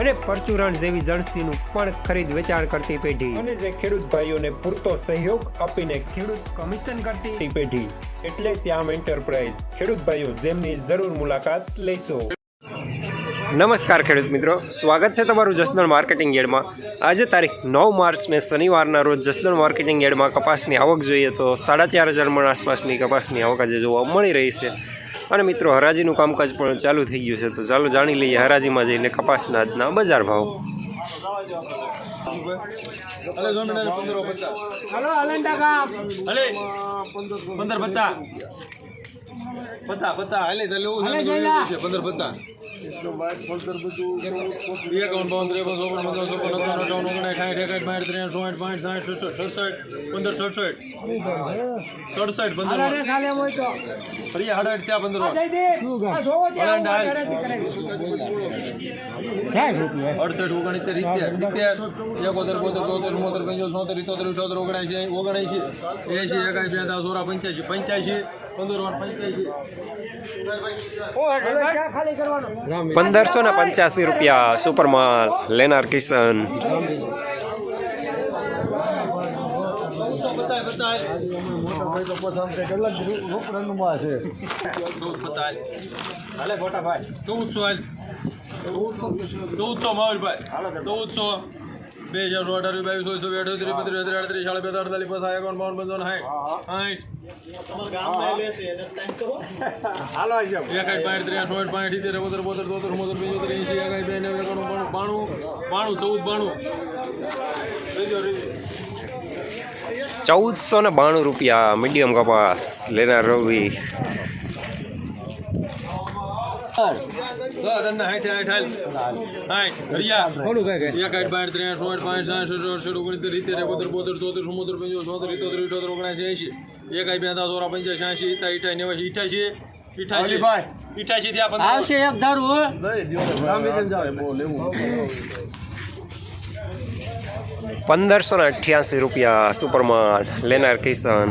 અને પરચુરણ જેવી જણસીનું પણ ખરીદ વેચાણ કરતી પેઢી. અને જે ખેડૂત ભાઈઓને પૂરતો સહયોગ આપીને ખેડૂત કમિશન કરતી પેઢી. એટલે શ્યામ એન્ટરપ્રાઇઝ. ખેડૂત ભાઈઓ જેમની જરૂર મુલાકાત લેશો. નમસ્કાર ખેડૂત મિત્રો. સ્વાગત છે તમારું જસદણ માર્કેટિંગ યાર્ડમાં. આજે તારીખ નવ માર્ચને શનિવારના રોજ જસદણ માર્કેટિંગ યાર્ડમાં કપાસની આવક જોઈએ તો સાડા ચાર હજાર મણ આસપાસની કપાસની આવક આજે જોવા મળી રહી છે. અને મિત્રો, હરાજીનું કામકાજ પણ ચાલુ થઈ ગયું છે. તો ચાલો જાણી લઈએ હરાજીમાં જઈને કપાસના આજના બજાર ભાવ. અલે જો મને પંદર પચાસ. હલો હલન ટકા અલે પંદર પચાસ. પચાસ પચાસ. હાલે તો લેવું હાલે છે પંદર પચાસ. એકાવન બાવન ત્રેપન ચોપન પંદર ચોપન અઠાવન અઠાવન ઓગણીસ સાઠ એકાઠ બાઠ ત્રેસઠ ચોસઠ પાંઠ સાઠ સડસઠ સડસઠ પંદર સડસઠ. સડસઠ પંદર અરે સાલે હોય તો. ફરી હાડાઠ ત્યાં પંદર. અડસઠ ઓગણીતેર ઇત્તેર ઇત્તેર એકોતેર બોતેર તોતેર મોતેર પંચોતેર સોતેર ઇતોતેર ઇઠોતેર ઓગણસી ઓગણસી એસી એકાસી બેતા સોરા પંચ્યાસી પંચ્યાસી પંદરસો ને પંચ્યાસી રૂપિયા સુપરમાલ લેનાર કિશન ચૌદસો ચૌદસો મયુરભાઈ ચૌદસો બે હજાર સો અઢાર બાવીસ ચોવીસો અઠોતેર બત્રીસ ત્રીસ અડત્રીસ સાડા બેતા અડતાલીસ પચાસ એકાવન બાવન પંચાવન સાઠ એકાઈ પાંઠ ત્રીસ ચોસઠ પાંઠ ઇત્તેર બોતર બોતર તોતેર મોતેર પંચોતેર એંશી એકાઈ બે નેવું એકાણું બાણું ચૌદ ચૌદસો ને બાણું રૂપિયા મીડિયમ કપાસ લેનાર રવિ આવશે એક ધારું હો. પંદરસો ને અઠ્યાસી રૂપિયા સુપરમાલ લેનાર કિશન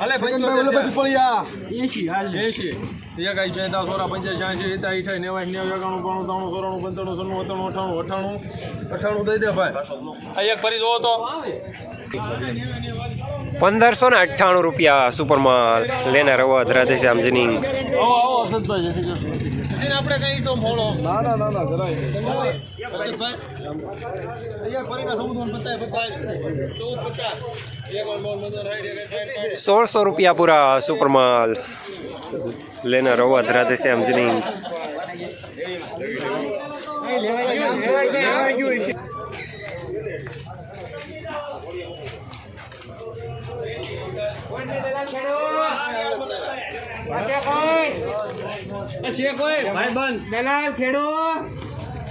આપણું ગામ હાલે. એસી. એસી એક આઈ બે દસ સોળા પંચાસી છે હિતા ઈઠાઈ નેવાય નેવું એકાણું બાણું ત્રાણું ચોરાણું પંચાણું સન્નું અઠાણું અઠાણું અઠાણું અઠાણું દઈ દે ભાઈ. આ એક ફરી જોવો તો. પંદરસો ને અઠ્ઠાણું રૂપિયા સુપરમાલ લેનાર અવધ રાધેશ્યામ જિનિંગ આવો આવો હસતભાઈ જય શ્રી કૃષ્ણ. આપણે કઈ તો ફોડો ના ના ના ના જરાય સોળસો રૂપિયા પૂરા સુપરમાલ લેનાર અવધ ભાઈ જિનિંગ દલાલ ખેડો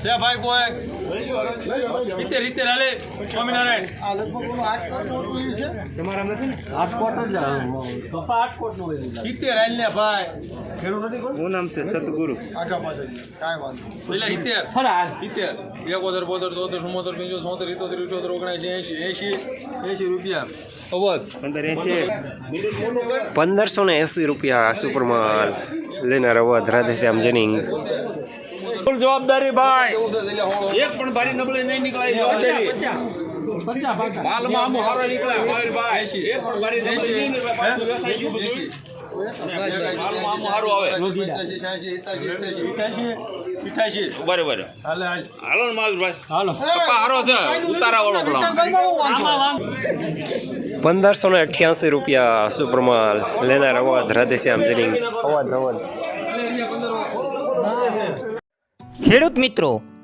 છે ભાઈ કોઈ. રીતે રીતે હાલે સ્વામિનારાયણ. રીતે ભાઈ. હું નામ છે? સતગુરુ એકોતેર બોતેર તોતેર ચુમ્મોતેર પંચોતેર સોતેર ઇતોતેર ઇઠોતેર ઓગણસી એંશી એંશી એંશી રૂપિયા. અવધ. પંદર એસી પંદરસો ને એંસી રૂપિયા સુપરમાલ લેનાર અવધ રાધેશ્યામ જિનિંગ. જવાબદારી ભાઈ. એક પણ ભારી નબળી નહીં નીકળાય જવાબદારી. માલમાં આમ હારો નીકળે ભાઈ એક પણ ભારી નબળી નહીં નીકળે પાછું વેચાઈ ગયું બધું. માલમાં આમ હારું આવે. અઠ્યાસી બરાબર હાલે હાલ. હાલો ને મહાવીરભાઈ હાલો. હારો છે ઉતારા વાળો પેલા. પંદરસો ને અઠ્યાસી રૂપિયા સુપરમાલ. લેનાર અવાજ રાધેશ્યામ જરીંગ. અવાજ અવાજ. ખેડૂત મિત્રો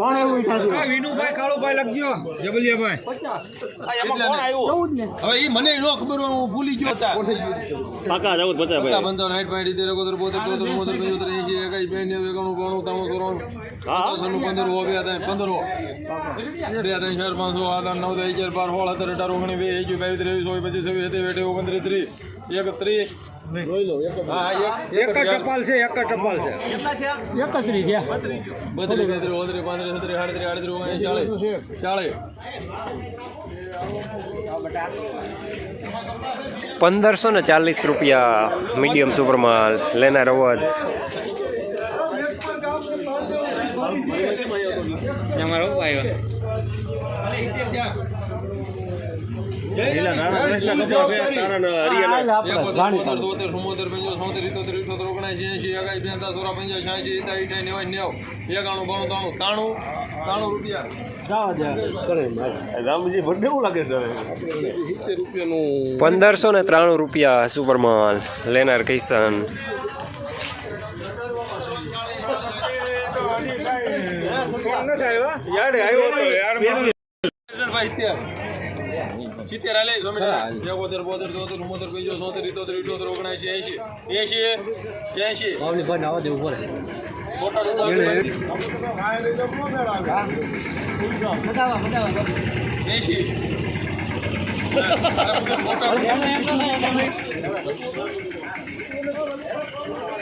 વિનુભાઈ કાળુભાઈ લખજો. જબલિયાભાઈ. એમાં કોણ આવ્યું? હવે એ મને ન ખબર હું ભૂલી ગયો પાકા જાવ પચાસ ભાઈ. બંધો સાઠ પાડી દે રગોદર બોતેર ચોતેર મોતેર પંચોતેર એંશી જે કઈ બેન એકાણું બાણું ત્રાણું પંદર હો બે ત્રણ પંદર હો. બે ત્રણ ચાર પાંચસો છ નવ દસ અગિયાર બાર સોળ સત્તર અઢાર ઓગણીસ વીસ એકવીસ બાવીસ ત્રેવીસ ચોવીસ પચીસ છવ્વીસ અઠ્યાવીસ ઓગણત્રીસ ત્રીસ એકત્રીસ એક જ ટપાલ છે એક જ ટપાલ છે. પંદરસો ને ચાલીસ રૂપિયા મીડિયમ સુપરમાં લેનાર અવાજ. અમારો ભર પંદરસો ને ત્રાણું રૂપિયા સુપરમાલ લેનાર કિશન સિત્તેર હાલે એકોતેર બોતેર ચોતેર ચુમ્મોતેર પંચોતેર ચોતેર ઇતોતેર ઇઠોતેર ઓગણએંશી એંશી ભાઈ એંશી. દેવું પડે.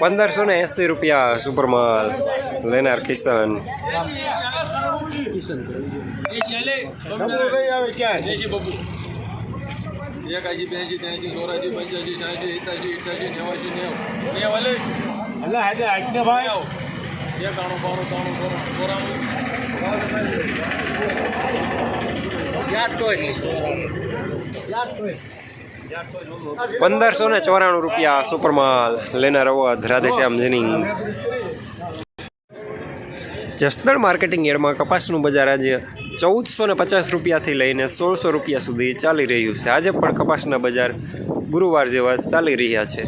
પંદરસો ને એંસી રૂપિયા સુપરમાલ લેનાર કિશન. એકાશી બ્યાસી ત્યાંશી ચોરાશી પંચ્યાસી છ્યાસી એકાશી અઠ્યાસી નેવાશી નેવ. નેવ હલે એકાણું બાણું ત્રાણું ચોરાણું પંદરસો ને ચોરાણું રૂપિયા સુપરમાલ લેનાર અવધ રાધેશ્યામ જનિંગ જસદણ માર્કેટિંગ યાર્ડમાં કપાસનું બજાર આજે ચૌદસો ને પચાસ રૂપિયાથી લઈને સોળસો રૂપિયા સુધી ચાલી રહ્યું છે. આજે પણ કપાસના બજાર ગુરુવાર જેવા ચાલી રહ્યા છે.